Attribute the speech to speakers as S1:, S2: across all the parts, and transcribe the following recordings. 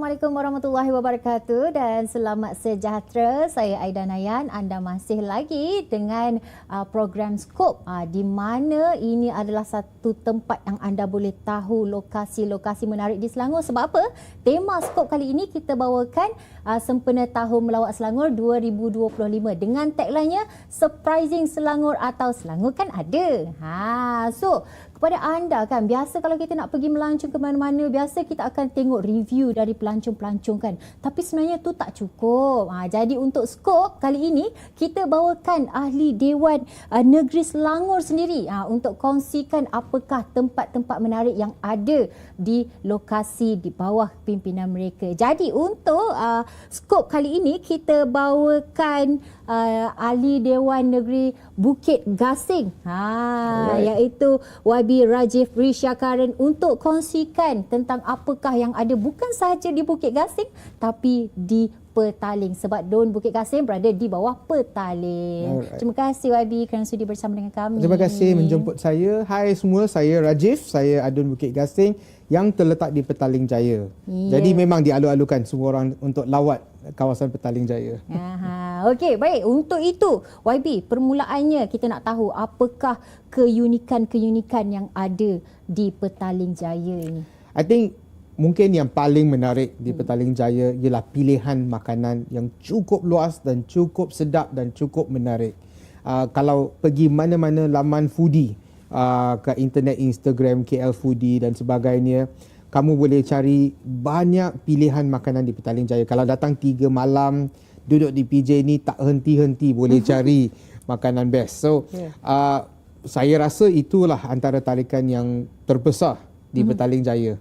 S1: Assalamualaikum warahmatullahi wabarakatuh dan selamat sejahtera. Saya Aida Nayan. Anda masih lagi dengan uh, program Skop uh, di mana ini adalah satu tempat yang anda boleh tahu lokasi-lokasi menarik di Selangor. Sebab apa? Tema Skop kali ini kita bawakan uh, sempena Tahun Melawat Selangor 2025 dengan tagline-nya Surprising Selangor atau Selangor kan ada. Ha, so kepada anda kan. Biasa kalau kita nak pergi melancong ke mana-mana biasa kita akan tengok review dari pelancong-pelancong kan. Tapi sebenarnya tu tak cukup. Ha, jadi untuk skop kali ini kita bawakan ahli Dewan uh, Negeri Selangor sendiri ha, untuk kongsikan apakah tempat-tempat menarik yang ada di lokasi di bawah pimpinan mereka. Jadi untuk uh, skop kali ini kita bawakan uh, ahli Dewan Negeri Bukit Gasing. Ha, iaitu YB Nabi Rajif Rishyakaran untuk kongsikan tentang apakah yang ada bukan sahaja di Bukit Gasing tapi di Petaling sebab Don Bukit Gasing berada di bawah Petaling. Alright. Terima kasih YB kerana sudi bersama dengan kami.
S2: Terima kasih menjemput saya. Hai semua, saya Rajif, saya Adun Bukit Gasing yang terletak di Petaling Jaya. Yeah. Jadi memang dialu-alukan semua orang untuk lawat kawasan Petaling Jaya.
S1: Aha. Okey, baik. Untuk itu, YB, permulaannya kita nak tahu apakah keunikan-keunikan yang ada di Petaling Jaya ini.
S2: I think mungkin yang paling menarik di hmm. Petaling Jaya ialah pilihan makanan yang cukup luas dan cukup sedap dan cukup menarik. Uh, kalau pergi mana-mana laman foodie uh, ke internet Instagram KL Foodie dan sebagainya, kamu boleh cari banyak pilihan makanan di Petaling Jaya. Kalau datang tiga malam, duduk di PJ ni tak henti-henti boleh cari makanan best. So yeah. uh, saya rasa itulah antara tarikan yang terbesar di mm-hmm. Petaling Jaya.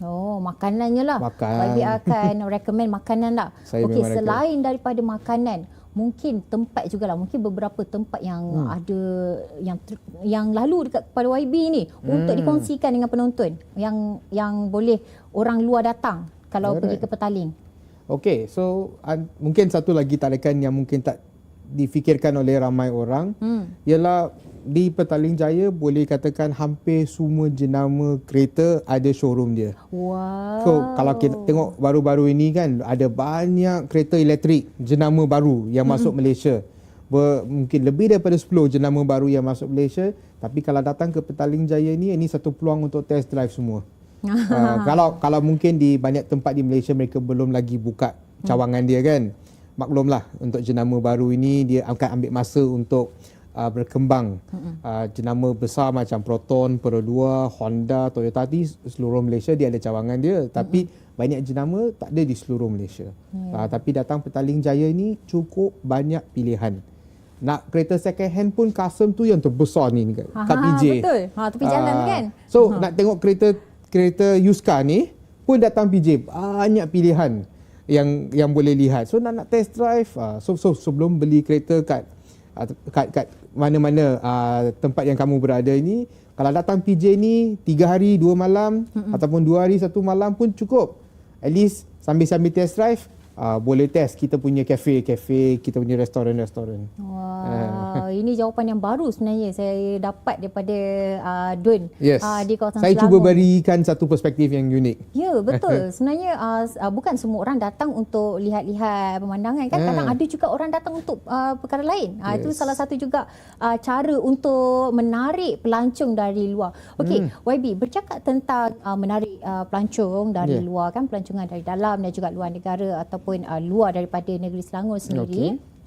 S1: Oh, makanannya lah. Makan. Bagi akan recommend makanan lah. Okey, selain recommend. daripada makanan, mungkin tempat juga lah. Mungkin beberapa tempat yang hmm. ada yang yang lalu dekat pada YB ni hmm. untuk dikongsikan dengan penonton yang yang boleh orang luar datang kalau Alright. pergi ke Petaling.
S2: Okay, so uh, mungkin satu lagi tarikan yang mungkin tak difikirkan oleh ramai orang hmm. ialah di Petaling Jaya boleh katakan hampir semua jenama kereta ada showroom dia.
S1: Wow.
S2: So kalau kita tengok baru-baru ini kan ada banyak kereta elektrik jenama baru yang hmm. masuk Malaysia. Ber, mungkin lebih daripada 10 jenama baru yang masuk Malaysia tapi kalau datang ke Petaling Jaya ni ini satu peluang untuk test drive semua uh, kalau kalau mungkin di banyak tempat di Malaysia mereka belum lagi buka cawangan hmm. dia kan. Maklumlah untuk jenama baru ini dia akan ambil masa untuk uh, berkembang. Uh, jenama besar macam Proton, Pro 2, Honda, Toyota di seluruh Malaysia dia ada cawangan dia tapi hmm. banyak jenama tak ada di seluruh Malaysia. Hmm. Uh, tapi datang Petaling Jaya ini cukup banyak pilihan. Nak kereta second hand pun custom tu yang terbesar ni kat ha, PJ.
S1: Betul. Ha tepi jalan uh, kan.
S2: So ha. nak tengok kereta kereta Yuska ni pun datang PJ banyak pilihan yang yang boleh lihat. So nak nak test drive uh, so, so sebelum beli kereta kat kat kat mana-mana uh, tempat yang kamu berada ini kalau datang PJ ni 3 hari 2 malam mm-hmm. ataupun 2 hari 1 malam pun cukup. At least sambil-sambil test drive uh, boleh test kita punya kafe kafe kita punya restoran restoran
S1: wow uh. ini jawapan yang baru sebenarnya saya dapat daripada uh, Dun
S2: yes. uh, di kawasan saya Selangor. cuba berikan satu perspektif yang unik
S1: ya betul sebenarnya uh, bukan semua orang datang untuk lihat-lihat pemandangan kan kadang uh. ada juga orang datang untuk uh, perkara lain uh, yes. itu salah satu juga uh, cara untuk menarik pelancong dari luar okey hmm. YB bercakap tentang uh, menarik uh, pelancong dari yeah. luar kan pelancongan dari dalam dan juga luar negara ataupun uh, luar daripada negeri Selangor sendiri. Okay.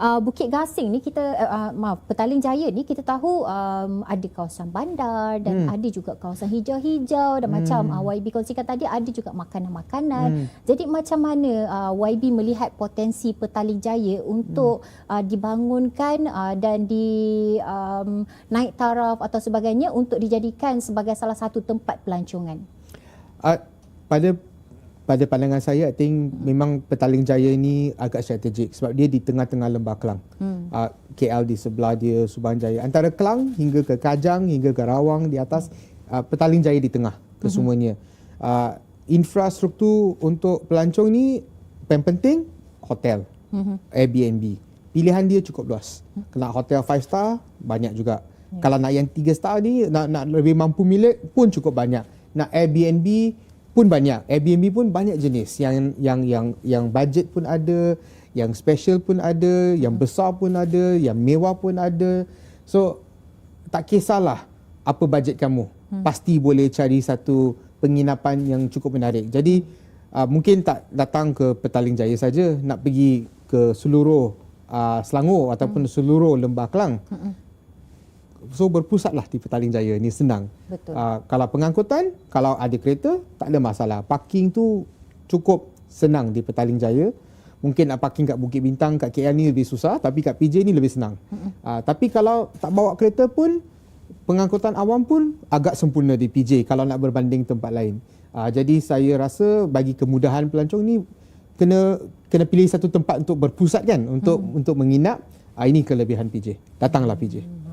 S1: Uh, Bukit Gasing ni kita uh, uh, maaf Petaling Jaya ni kita tahu um, ada kawasan bandar dan hmm. ada juga kawasan hijau-hijau dan hmm. macam uh, YB kongsikan tadi ada juga makanan-makanan. Hmm. Jadi macam mana uh, YB melihat potensi Petaling Jaya untuk hmm. uh, dibangunkan uh, dan di um, naik taraf atau sebagainya untuk dijadikan sebagai salah satu tempat pelancongan?
S2: Uh, pada pada pandangan saya I think memang Petaling Jaya ini agak strategik sebab dia di tengah-tengah lembah Kelang. Hmm. Uh, ah, KL di sebelah dia Subang Jaya. Antara Kelang hingga ke Kajang hingga ke Rawang di atas uh, Petaling Jaya di tengah kesemuanya. Hmm. Uh, infrastruktur untuk pelancong ni yang penting hotel, hmm. Airbnb. Pilihan dia cukup luas. Hmm. Kalau hotel 5 star banyak juga. Hmm. Kalau nak yang 3 star ni nak nak lebih mampu milik pun cukup banyak. Nak Airbnb pun banyak. Airbnb pun banyak jenis. Yang yang yang yang budget pun ada, yang special pun ada, yang besar pun ada, yang mewah pun ada. So tak kisahlah apa bajet kamu. Hmm. Pasti boleh cari satu penginapan yang cukup menarik. Jadi uh, mungkin tak datang ke Petaling Jaya saja, nak pergi ke seluruh uh, Selangor ataupun hmm. seluruh Lembah Kelang. Hmm. So berpusatlah di Petaling Jaya ni senang.
S1: Betul.
S2: Uh, kalau pengangkutan, kalau ada kereta tak ada masalah. Parking tu cukup senang di Petaling Jaya. Mungkin nak parking kat Bukit Bintang, kat KL ni lebih susah tapi kat PJ ni lebih senang. Uh, tapi kalau tak bawa kereta pun pengangkutan awam pun agak sempurna di PJ kalau nak berbanding tempat lain. Uh, jadi saya rasa bagi kemudahan pelancong ni kena kena pilih satu tempat untuk berpusat kan untuk hmm. untuk menginap. Uh, ini kelebihan PJ. Datanglah PJ. Hmm.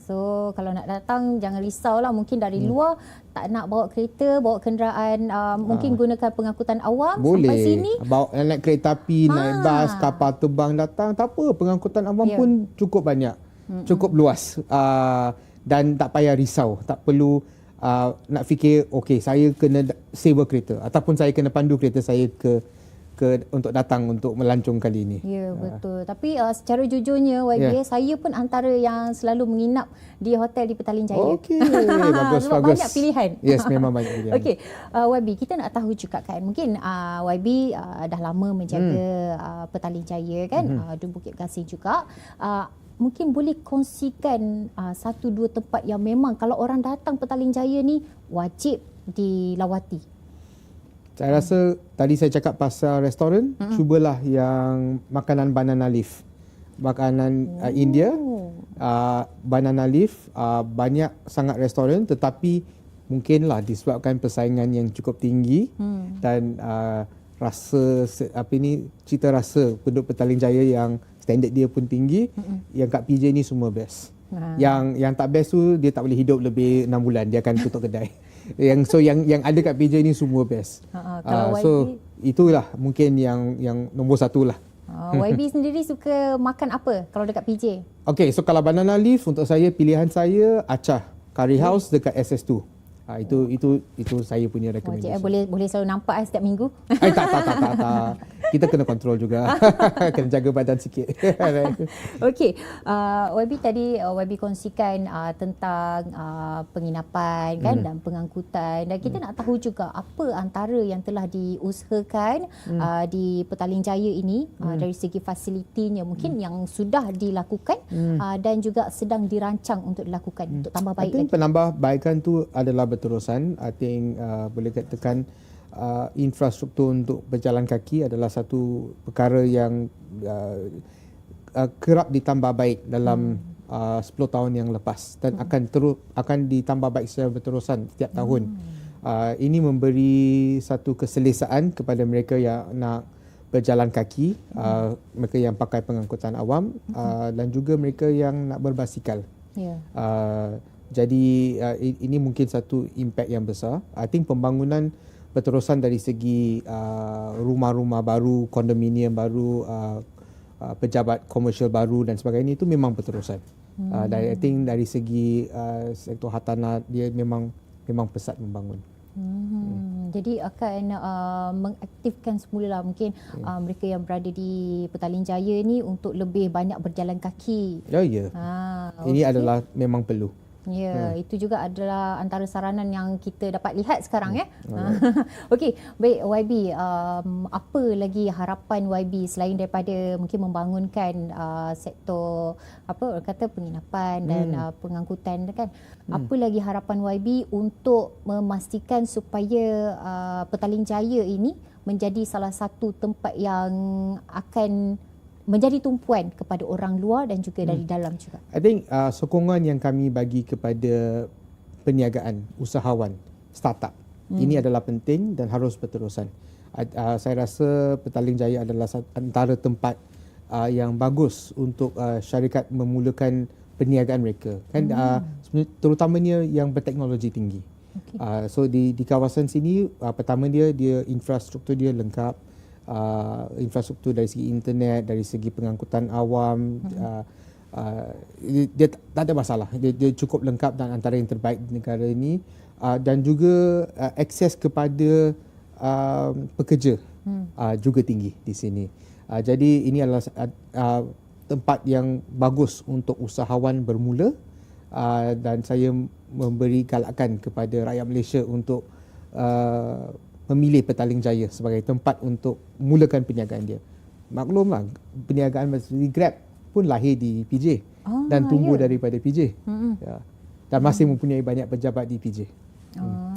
S1: So kalau nak datang jangan risau lah mungkin dari hmm. luar tak nak bawa kereta, bawa kenderaan uh, mungkin ha. gunakan pengangkutan awam
S2: Boleh.
S1: sampai sini.
S2: Bawa naik kereta api, ha. naik bas, kapal terbang datang tak apa pengangkutan awam yeah. pun cukup banyak. Hmm. Cukup luas. Uh, dan tak payah risau, tak perlu uh, nak fikir okey saya kena sewa kereta ataupun saya kena pandu kereta saya ke ke untuk datang untuk melancong kali ini.
S1: Ya, betul. Tapi uh, secara jujurnya YB, yeah. saya pun antara yang selalu menginap di hotel di Petaling Jaya.
S2: Okey, bagus
S1: Sebab
S2: bagus.
S1: banyak pilihan.
S2: Yes, memang banyak pilihan.
S1: Okey, uh, YB, kita nak tahu juga kan, mungkin uh, YB uh, dah lama menjaga hmm. uh, Petaling Jaya kan, hmm. uh, di Bukit Kasih juga. Uh, mungkin boleh kongsikan uh, satu dua tempat yang memang kalau orang datang Petaling Jaya ni wajib dilawati.
S2: Saya rasa tadi saya cakap pasal restoran, mm-hmm. cubalah yang makanan banana leaf. Makanan uh, oh. uh, India, uh, banana leaf, uh, banyak sangat restoran tetapi mungkinlah disebabkan persaingan yang cukup tinggi mm. dan uh, rasa apa ini cita rasa penduduk Petaling Jaya yang standard dia pun tinggi, mm-hmm. yang kat PJ ni semua best. Ha. Yang yang tak best tu dia tak boleh hidup lebih 6 bulan, dia akan tutup kedai. yang so yang yang ada kat PJ ni semua best. Ha, ha, kalau uh, so YB, itulah mungkin yang yang nombor satu lah.
S1: Uh, YB sendiri suka makan apa kalau dekat PJ?
S2: Okay, so kalau banana leaf untuk saya pilihan saya acah curry house dekat SS2. Ha, itu itu itu saya punya rekomendasi.
S1: Oh, boleh boleh selalu nampak eh, setiap minggu.
S2: Ay, tak, tak, tak, tak, tak. Kita kena kontrol juga. kena jaga badan sikit.
S1: Okey, uh, YB tadi uh, YB kongsikan uh, tentang uh, penginapan kan hmm. dan pengangkutan dan kita hmm. nak tahu juga apa antara yang telah diusahakan hmm. uh, di Petaling Jaya ini hmm. uh, dari segi fasilitinya mungkin hmm. yang sudah dilakukan hmm. uh, dan juga sedang dirancang untuk dilakukan hmm. untuk tambah baik
S2: I think penambahbaikan tu adalah berterusan. I think uh, boleh katakan uh, infrastruktur untuk berjalan kaki adalah satu perkara yang uh, uh, kerap ditambah baik dalam hmm. uh, 10 tahun yang lepas dan hmm. akan terus akan ditambah baik secara berterusan setiap tahun. Hmm. Uh, ini memberi satu keselesaan kepada mereka yang nak berjalan kaki, hmm. uh, mereka yang pakai pengangkutan awam hmm. uh, dan juga mereka yang nak berbasikal. Yeah. Uh, jadi uh, ini mungkin satu impact yang besar. I think pembangunan berterusan dari segi uh, rumah-rumah baru, kondominium baru, uh, uh, pejabat komersial baru dan sebagainya itu memang berterusan. Hmm. Uh, dari I think dari segi uh, sektor hartanah dia memang memang pesat membangun.
S1: Hmm. Hmm. Jadi akan uh, mengaktifkan semula lah mungkin hmm. uh, mereka yang berada di Petaling Jaya ni untuk lebih banyak berjalan kaki.
S2: Oh ya. Yeah. Ha, Ini okay. adalah memang perlu.
S1: Ya, hmm. itu juga adalah antara saranan yang kita dapat lihat sekarang hmm. ya. Okey, baik YB, um, apa lagi harapan YB selain daripada mungkin membangunkan uh, sektor apa kata penginapan hmm. dan uh, pengangkutan kan? Hmm. Apa lagi harapan YB untuk memastikan supaya uh, Petaling Jaya ini menjadi salah satu tempat yang akan menjadi tumpuan kepada orang luar dan juga hmm. dari dalam juga.
S2: I think uh, sokongan yang kami bagi kepada perniagaan usahawan startup hmm. ini adalah penting dan harus berterusan. Uh, saya rasa Petaling Jaya adalah antara tempat uh, yang bagus untuk uh, syarikat memulakan perniagaan mereka. Kan hmm. uh, terutamanya yang berteknologi tinggi. Okay. Uh, so di di kawasan sini uh, pertama dia dia infrastruktur dia lengkap uh, infrastruktur dari segi internet, dari segi pengangkutan awam, hmm. uh, uh, dia tak ada masalah. Dia, dia cukup lengkap dan antara yang terbaik di negara ini uh, dan juga uh, akses kepada uh, pekerja hmm. uh, juga tinggi di sini. Uh, jadi ini adalah uh, uh, tempat yang bagus untuk usahawan bermula uh, dan saya memberi galakan kepada rakyat Malaysia untuk uh, memilih Petaling Jaya sebagai tempat untuk mulakan perniagaan dia. Maklumlah perniagaan seperti Grab pun lahir di PJ oh, dan tumbuh yeah. daripada PJ. Mm-hmm. Ya. Dan masih mempunyai banyak pejabat di PJ.
S1: Oh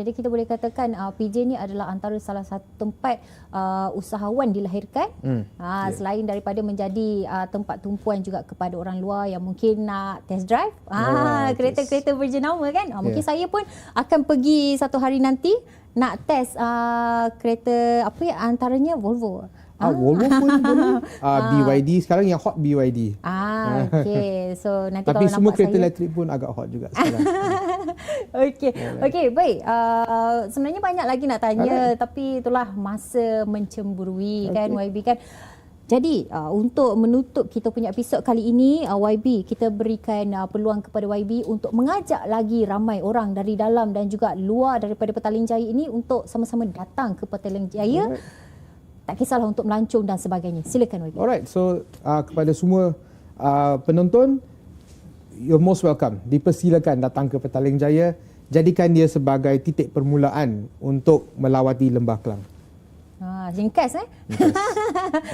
S1: jadi kita boleh katakan uh, PJ ni adalah antara salah satu tempat uh, usahawan dilahirkan hmm. uh, yeah. selain daripada menjadi uh, tempat tumpuan juga kepada orang luar yang mungkin nak test drive uh, kereta-kereta berjenama kan uh, mungkin yeah. saya pun akan pergi satu hari nanti nak test uh, kereta apa ya antaranya Volvo
S2: Ah, Volvo pun boleh. Ah, BYD sekarang yang hot BYD.
S1: Ah, okey. So nanti
S2: Tapi semua kereta
S1: saya...
S2: elektrik pun agak hot juga sekarang.
S1: okey. Okey, baik. Uh, sebenarnya banyak lagi nak tanya Alright. tapi itulah masa mencemburui okay. kan YB kan. Jadi uh, untuk menutup kita punya episod kali ini uh, YB kita berikan uh, peluang kepada YB untuk mengajak lagi ramai orang dari dalam dan juga luar daripada Petaling Jaya ini untuk sama-sama datang ke Petaling Jaya. Alright tak kisahlah untuk melancong dan sebagainya. Silakan Wagi.
S2: Alright, so uh, kepada semua uh, penonton, you're most welcome. Dipersilakan datang ke Petaling Jaya. Jadikan dia sebagai titik permulaan untuk melawati Lembah Kelang.
S1: Ringkas eh.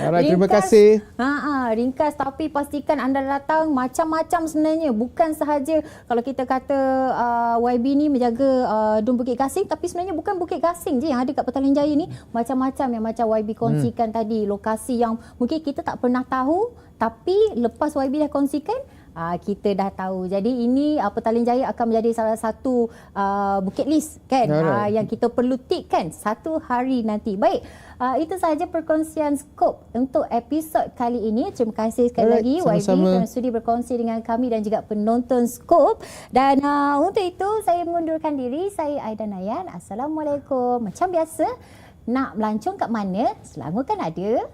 S2: Alright, terima kasih.
S1: Ha, ha, ringkas tapi pastikan anda datang macam-macam sebenarnya. Bukan sahaja kalau kita kata uh, YB ni menjaga uh, Dun Bukit Gasing tapi sebenarnya bukan Bukit Gasing je yang ada kat Petaling Jaya ni. Macam-macam yang macam YB kongsikan hmm. tadi. Lokasi yang mungkin kita tak pernah tahu tapi lepas YB dah kongsikan uh, kita dah tahu. Jadi ini uh, Petaling Jaya akan menjadi salah satu uh, bucket list kan uh, yang kita perlu tick kan satu hari nanti. Baik, uh, itu sahaja perkongsian skop untuk episod kali ini. Terima kasih sekali Alright, lagi YB kerana sudi berkongsi dengan kami dan juga penonton skop. Dan uh, untuk itu saya mengundurkan diri. Saya Aidan Nayan. Assalamualaikum. Macam biasa, nak melancong kat mana? Selangor kan ada.